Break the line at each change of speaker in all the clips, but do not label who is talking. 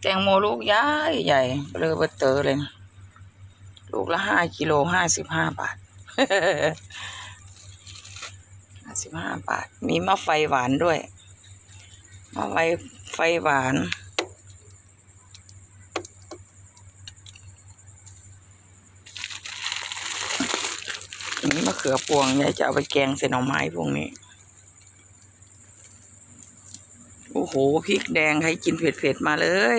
แตงโมลูกใหญ่ใหญ่เบลอเบอเตอร์เลยนะลูกละห้ากิโลห้าสิบห้าบาทห้าสิบห้าบาท มีมะไฟหวานด้วยมะไฟไฟหวาน นี่มะเขือพวงยายจะเอาไปแกงใส่หน่อไม้พวกนี้ โอ้โหพริกแดงให้กินเผ็ดๆมาเลย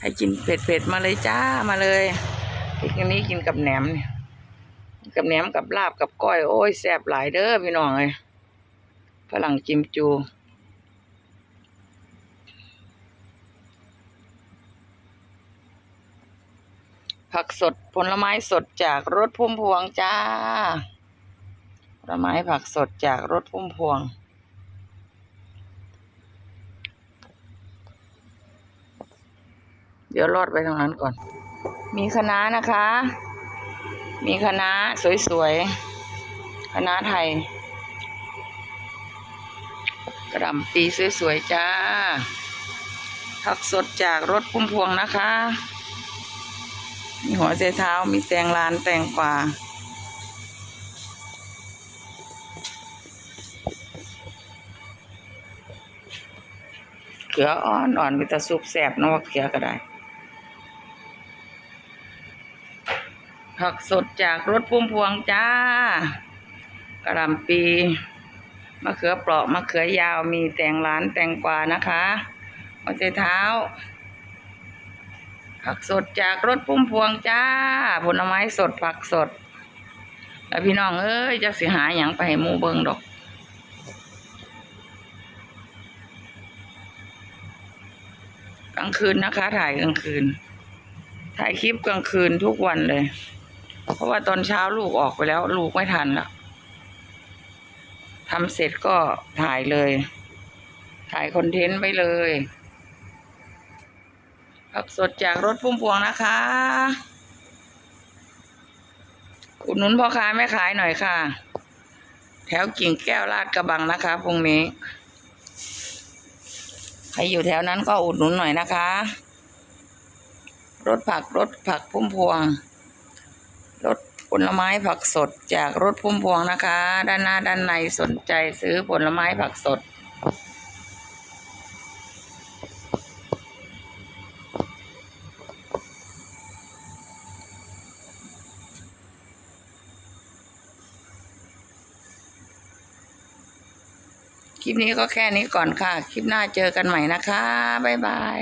ให้กินเผ็ดๆมาเลยจ้ามาเลยพริกอันนี้กินกับแหนมเนี่ยกับแหนมกับลาบกับก้อยโอ้ยแซ่บหลายเด้อพี่น้องเลยฝรั่งจิมจูผักสดผลไม้สดจากรถพุ่มพวงจ้าผลไม้ผักสดจากรถพุ่มพวง เดี๋ยวรอดไปทางนั้นก่อน มีคณะนะคะ มีคณะสวยๆคณะไทยกระหล่ำปีสวยๆจ้าผักสดจากรถพุ่มพวงนะคะ มีหัวใจเท้ามีแตงลานแตงกวาเขืออ่อนอ่อนมีแต่ซุปแสบนอะเขือก็ได้ ผักสดจากรถพุ่มพวงจ้ากระหลำปีมะเขือเปราะมะเขือยาวมีแตงล้านแตงกวานะคะหัวใจเท้า ผักสดจากรถพุ่มพวงจ้า ผลไม้สดผักสด แล้วพี่น้องเอ้ยจะสิหาอย่างไปมูเบิงดอกกลางคืนนะคะ ถ่ายกลางคืน ถ่ายคลิปกลางคืนทุกวันเลย เพราะว่าตอนเช้าลูกออกไปแล้ว ลูกไม่ทันละทำเสร็จก็ถ่ายเลย ถ่ายคอนเทนต์ไว้เลยผักสดจากรถพุ่มพวงนะคะอุดหนุนพ่อค้าแม่ขายหน่อยค่ะ แถวกิ่งแก้วลาดกระบังนะคะพรุ่งนี้ใครอยู่แถวนั้นก็อุดหนุนหน่อยนะคะ รถผักรถผักพุ่มพวง รถผลไม้ผักสดจากรถพุ่มพวงนะคะ ด้านหน้าด้านในสนใจซื้อผลไม้ผักสด คลิปนี้ก็แค่นี้ก่อนค่ะ คลิปหน้าเจอกันใหม่นะคะ บ๊ายบาย